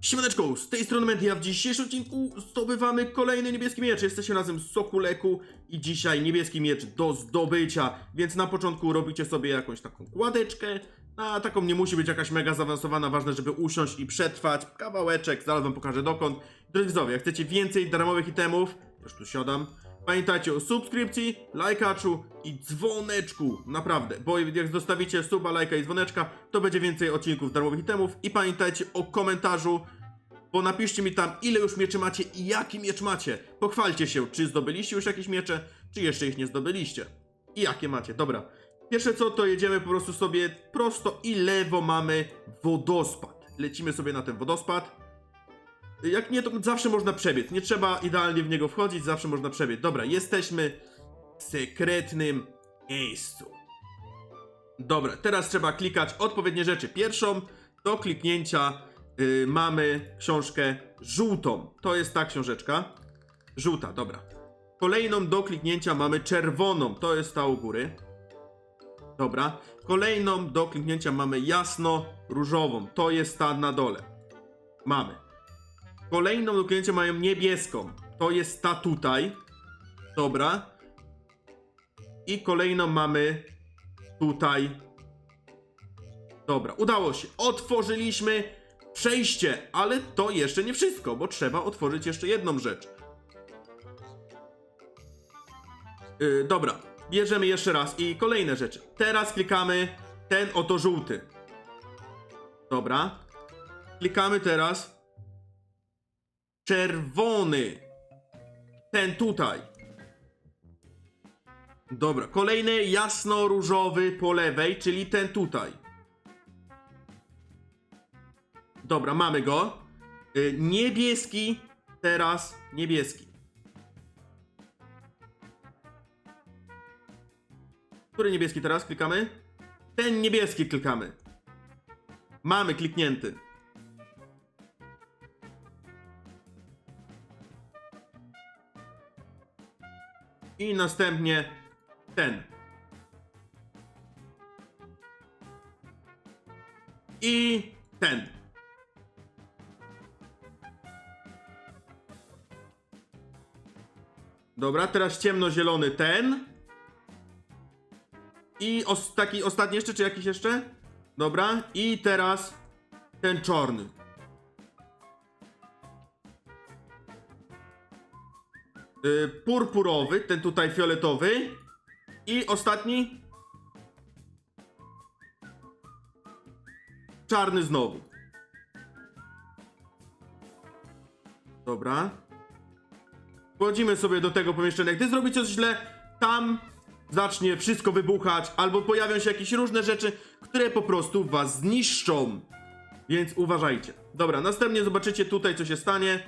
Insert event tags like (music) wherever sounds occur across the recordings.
Siemaneczko, z tej strony Mendy, a w dzisiejszym odcinku zdobywamy kolejny niebieski miecz. Jesteśmy razem z Sokuleku i dzisiaj niebieski miecz do zdobycia. Więc na początku robicie sobie jakąś taką kładeczkę. A taką nie musi być jakaś mega zaawansowana, ważne, żeby usiąść i przetrwać. Kawałeczek, zaraz wam pokażę dokąd. Drodzy widzowie, jak chcecie więcej darmowych itemów, już tu siadam. Pamiętajcie o subskrypcji, lajkaczu i dzwoneczku. Naprawdę, bo jak zostawicie suba, lajka i dzwoneczka, to będzie więcej odcinków darmowych itemów. I pamiętajcie o komentarzu, bo napiszcie mi tam, ile już mieczy macie i jaki miecz macie. Pochwalcie się, czy zdobyliście już jakieś miecze, czy jeszcze ich nie zdobyliście. I jakie macie. Dobra. Pierwsze co, to jedziemy po prostu sobie prosto i lewo mamy wodospad. Lecimy sobie na ten wodospad. Jak nie, to zawsze można przebiec. Nie trzeba idealnie w niego wchodzić, zawsze można przebiec. Dobra, jesteśmy w sekretnym miejscu. Dobra, teraz trzeba klikać odpowiednie rzeczy. Pierwszą do kliknięcia y, mamy książkę żółtą. To jest ta książeczka. Żółta, dobra. Kolejną do kliknięcia mamy czerwoną. To jest ta u góry. Dobra. Kolejną do kliknięcia mamy jasno-różową. To jest ta na dole. Mamy. Kolejną do kliknięcia mają niebieską. To jest ta tutaj. Dobra. I kolejną mamy tutaj. Dobra, udało się. Otworzyliśmy przejście, ale to jeszcze nie wszystko, bo trzeba otworzyć jeszcze jedną rzecz. Yy, dobra, bierzemy jeszcze raz i kolejne rzeczy. Teraz klikamy ten oto żółty. Dobra. Klikamy teraz czerwony. Ten tutaj. Dobra, kolejny jasno-różowy po lewej, czyli ten tutaj. Dobra, mamy go. Y, niebieski, teraz niebieski. Który niebieski teraz klikamy? Ten niebieski klikamy. Mamy kliknięty. I następnie ten. I ten. Dobra, teraz ciemnozielony ten. I os taki ostatni jeszcze, czy jakiś jeszcze? Dobra, i teraz ten czarny. Purpurowy, ten tutaj fioletowy i ostatni czarny znowu. Dobra. Wchodzimy sobie do tego pomieszczenia. Gdy zrobicie coś źle, tam zacznie wszystko wybuchać, albo pojawią się jakieś różne rzeczy, które po prostu was zniszczą. Więc uważajcie. Dobra, następnie zobaczycie tutaj, co się stanie.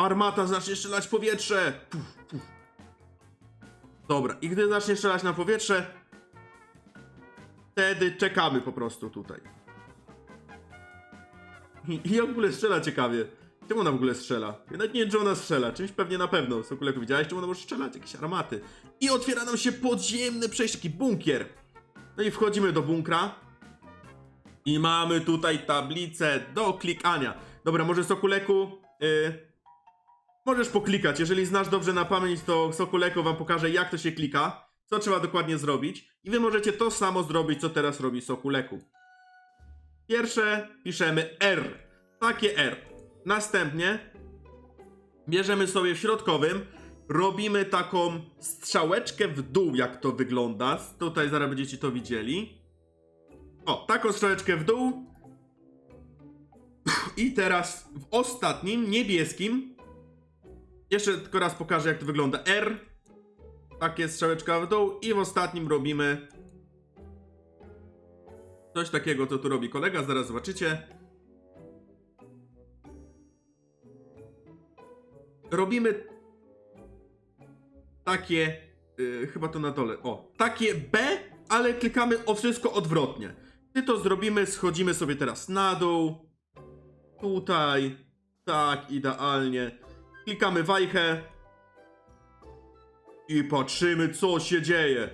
Armata zacznie strzelać powietrze. Puf, puf. Dobra, i gdy zacznie strzelać na powietrze, wtedy czekamy po prostu tutaj. I, i w ogóle strzela ciekawie. Czemu ona w ogóle strzela? Nawet nie ona strzela. Czymś pewnie na pewno. Sokuleku, widziałeś, czemu ona może strzelać? Jakieś armaty. I otwiera nam się podziemne przejście, taki bunkier. No i wchodzimy do bunkra. I mamy tutaj tablicę do klikania. Dobra, może Sokuleku... Yy, Możesz poklikać, jeżeli znasz dobrze na pamięć, to Sokuleko wam pokaże jak to się klika, co trzeba dokładnie zrobić i wy możecie to samo zrobić, co teraz robi Sokuleku. Pierwsze piszemy R, takie R. Następnie bierzemy sobie w środkowym, robimy taką strzałeczkę w dół, jak to wygląda. Tutaj zaraz będziecie to widzieli. O, taką strzałeczkę w dół. I teraz w ostatnim, niebieskim, jeszcze tylko raz pokażę, jak to wygląda. R. Takie strzałeczka w dół. I w ostatnim robimy coś takiego, co tu robi kolega. Zaraz zobaczycie. Robimy takie. Yy, chyba to na dole. O, takie B, ale klikamy o wszystko odwrotnie. Gdy to zrobimy, schodzimy sobie teraz na dół. Tutaj. Tak, idealnie. Klikamy wajchę. I patrzymy, co się dzieje.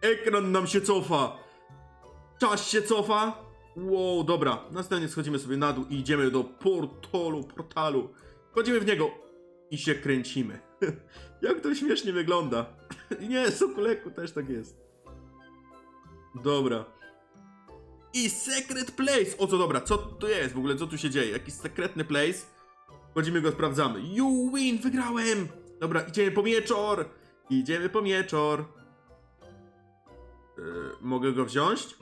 Ekran nam się cofa. Czas się cofa. Wow, dobra. Następnie schodzimy sobie na dół i idziemy do portalu, portalu. Wchodzimy w niego i się kręcimy. (laughs) Jak to śmiesznie wygląda. (laughs) Nie, Sokuleku też tak jest. Dobra. I secret place! O co dobra, co to jest w ogóle, co tu się dzieje? Jakiś sekretny place? Wchodzimy go, sprawdzamy. You win, wygrałem! Dobra, idziemy po mieczor! Idziemy po mieczor. Yy, mogę go wziąć?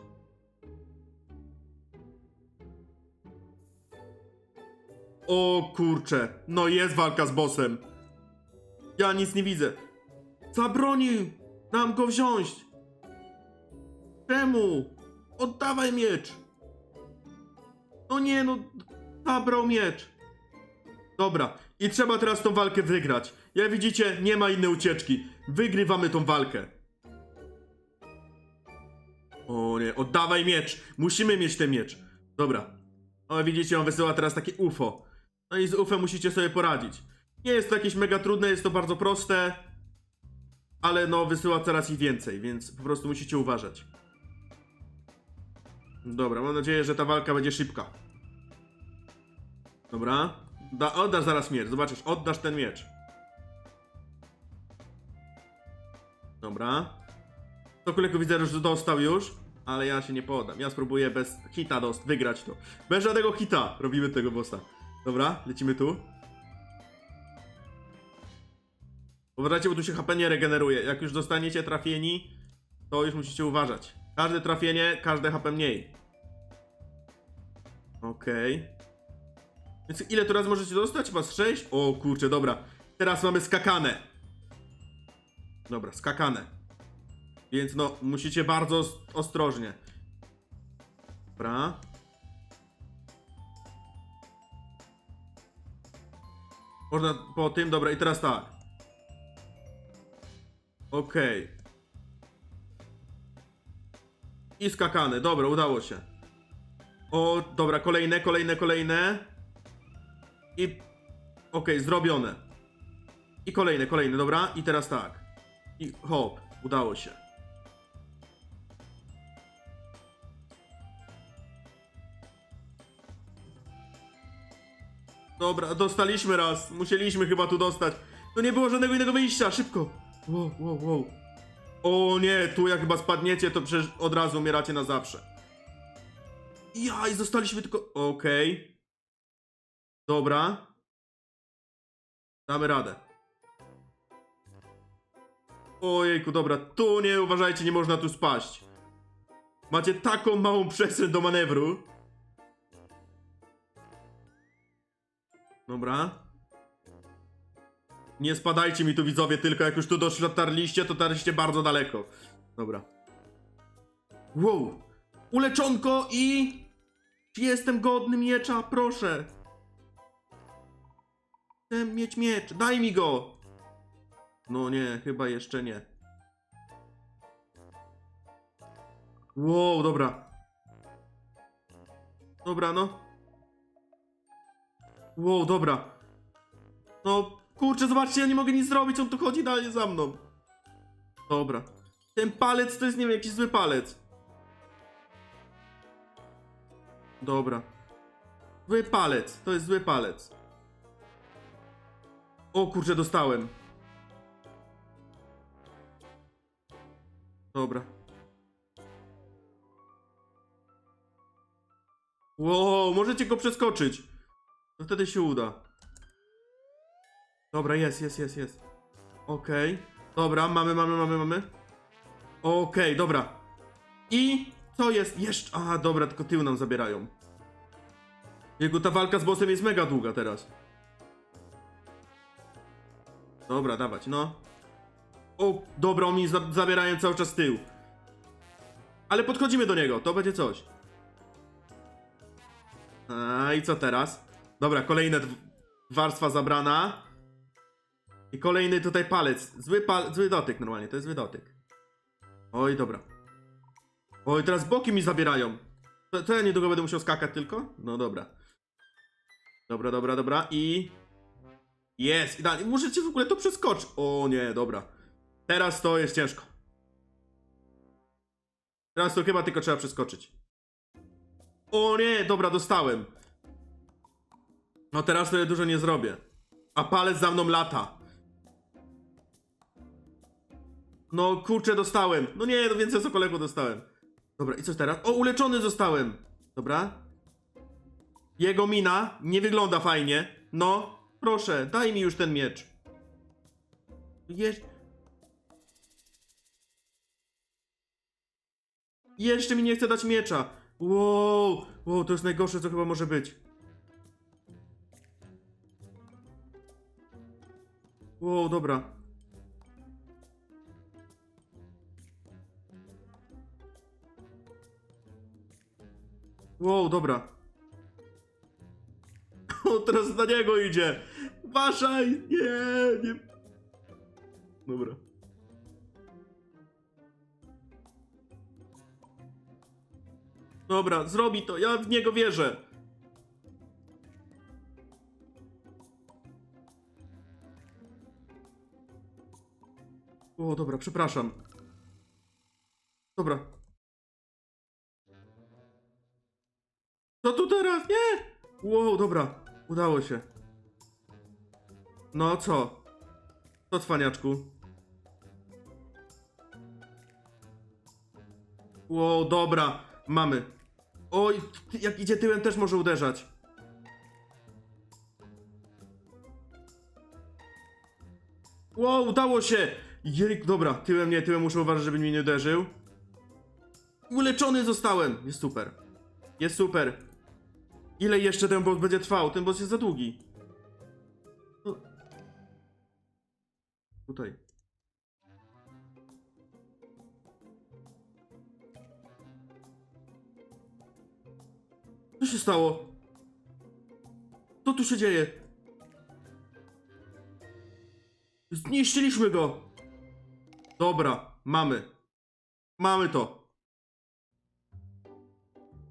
O kurcze, no jest walka z bossem. Ja nic nie widzę. Zabronił nam go wziąć. Czemu? Oddawaj miecz. No nie, no zabrał miecz. Dobra, i trzeba teraz tą walkę wygrać. Jak widzicie, nie ma innej ucieczki. Wygrywamy tą walkę. O nie, oddawaj miecz. Musimy mieć ten miecz. Dobra. O, widzicie, on wysyła teraz takie UFO. No i z UFO musicie sobie poradzić. Nie jest to jakieś mega trudne, jest to bardzo proste. Ale no, wysyła coraz ich więcej, więc po prostu musicie uważać. Dobra, mam nadzieję, że ta walka będzie szybka. Dobra. Da, oddasz zaraz miecz, zobaczysz, oddasz ten miecz. Dobra. Sokuleku widzę, że dostał już, ale ja się nie poddam. Ja spróbuję bez hita dost wygrać to. Bez żadnego hita robimy tego bossa. Dobra, lecimy tu. Uważajcie, bo tu się HP nie regeneruje. Jak już dostaniecie trafieni, to już musicie uważać. Każde trafienie, każde HP mniej. Okej. Więc ile tu raz możecie dostać? Chyba z 6? O kurczę, dobra. Teraz mamy skakane. Dobra, skakane. Więc no, musicie bardzo os- ostrożnie. Dobra. Można po tym, dobra, i teraz tak. Okej. I skakane, dobra, udało się. O, dobra, kolejne, kolejne, kolejne. I. Okej, zrobione. I kolejne, kolejne, dobra. I teraz tak. I hop, udało się. Dobra, dostaliśmy raz. Musieliśmy chyba tu dostać. To nie było żadnego innego wyjścia. Szybko. Wow, wow, wow. O nie, tu jak chyba spadniecie, to przecież od razu umieracie na zawsze. Ja, i zostaliśmy tylko... Okej. Dobra. Damy radę. Ojejku, dobra, tu nie, uważajcie, nie można tu spaść. Macie taką małą przestrzeń do manewru. Dobra. Nie spadajcie mi tu widzowie, tylko jak już tu dotarliście, to dotarliście bardzo daleko. Dobra. Wow. Uleczonko i... Czy jestem godny miecza? Proszę. Chcę mieć miecz. Daj mi go. No nie, chyba jeszcze nie. Wow, dobra. Dobra, no. Wow, dobra. No, kurczę, zobaczcie, ja nie mogę nic zrobić, on tu chodzi dalej za mną. Dobra. Ten palec to jest, nie wiem, jakiś zły palec. Dobra. Zły palec, to jest zły palec. O kurczę, dostałem. Dobra. Wow, możecie go przeskoczyć. No wtedy się uda. Dobra, jest, jest, jest, jest. Okej. Dobra, mamy, mamy, mamy, mamy. Okej, dobra. I co jest? Jeszcze. A, dobra, tylko tył nam zabierają. Jego ta walka z bossem jest mega długa teraz. Dobra, dawać, no. O, dobra, oni za zabierają cały czas tył. Ale podchodzimy do niego, to będzie coś. A i co teraz? Dobra, kolejna warstwa zabrana. I kolejny tutaj palec. Zły, pal zły dotyk normalnie, to jest zły dotyk. Oj, dobra. Oj, teraz boki mi zabierają. To, to ja niedługo będę musiał skakać tylko? No dobra. Dobra, dobra, dobra i... Jest, idealnie. Możecie w ogóle to przeskoczyć. O nie, dobra. Teraz to jest ciężko. Teraz to chyba tylko trzeba przeskoczyć. O nie, dobra, dostałem. No teraz to ja dużo nie zrobię. A palec za mną lata. No kurczę, dostałem. No nie, no więcej sokoleku dostałem. Dobra, i co teraz? O, uleczony zostałem. Dobra. Jego mina nie wygląda fajnie. No, proszę, daj mi już ten miecz. Jeszcze mi nie chce dać miecza. Wow, wow, to jest najgorsze, co chyba może być. Wow, dobra. Wow, dobra. (laughs) O, teraz na niego idzie. Uważaj! Nie, nie. Dobra. Dobra, zrobi to. Ja w niego wierzę. O, dobra, przepraszam. Dobra. Co tu teraz? Nie! Wow, dobra. Udało się. No co? Co, cwaniaczku? Wow, dobra. Mamy. Oj, jak idzie tyłem też może uderzać. Wow, udało się! Jej, dobra, tyłem nie, tyłem muszę uważać, żeby mnie nie uderzył. Uleczony zostałem! Jest super. Jest super. Ile jeszcze ten boss będzie trwał? Ten boss jest za długi. Tutaj. Co się stało? Co tu się dzieje? Zniszczyliśmy go! Dobra, mamy. Mamy to.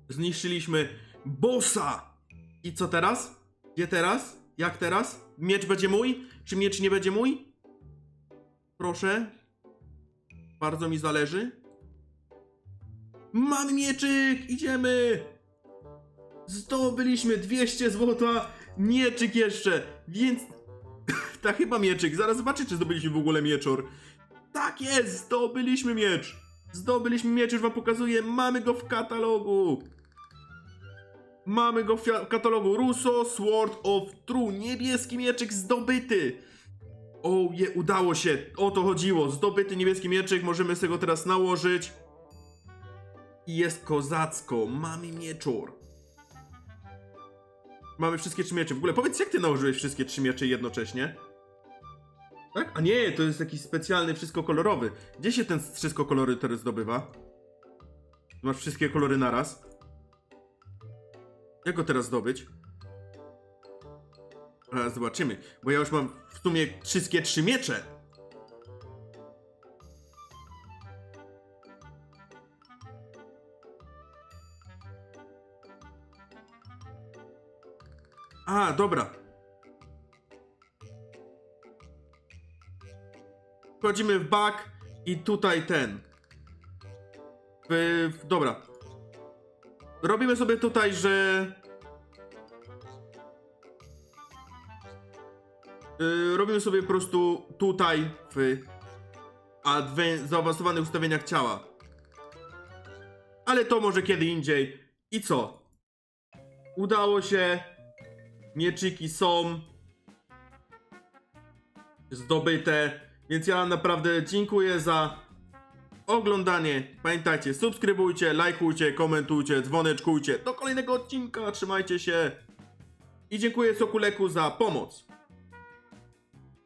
Zniszczyliśmy bossa! I co teraz? Gdzie teraz? Jak teraz? Miecz będzie mój? Czy miecz nie będzie mój? Proszę. Bardzo mi zależy. Mamy mieczyk! Idziemy! Zdobyliśmy 200 złota, mieczyk jeszcze, więc... (coughs) tak chyba mieczyk, zaraz zobaczę czy zdobyliśmy w ogóle mieczor. Tak jest, zdobyliśmy miecz. Zdobyliśmy miecz, już wam pokazuję, mamy go w katalogu. Mamy go w katalogu Russo Sword of True, niebieski mieczyk zdobyty. O, je, udało się, o to chodziło, zdobyty niebieski mieczyk, możemy sobie go teraz nałożyć. I jest kozacko, mamy mieczor. Mamy wszystkie trzy miecze. W ogóle powiedz, jak ty nałożyłeś wszystkie trzy miecze jednocześnie? Tak? A nie, to jest jakiś specjalny wszystko kolorowy. Gdzie się ten wszystko kolory teraz zdobywa? Masz wszystkie kolory naraz. Jak go teraz zdobyć? Zobaczymy, bo ja już mam w sumie wszystkie trzy miecze. A, dobra. Wchodzimy w bak i tutaj ten. W, w, dobra. Robimy sobie tutaj, że... Yy, robimy sobie po prostu tutaj w zaawansowanych ustawieniach ciała. Ale to może kiedy indziej. I co? Udało się. Mieczyki są zdobyte, więc ja naprawdę dziękuję za oglądanie. Pamiętajcie, subskrybujcie, lajkujcie, komentujcie, dzwoneczkujcie. Do kolejnego odcinka, trzymajcie się. I dziękuję Sokuleku za pomoc.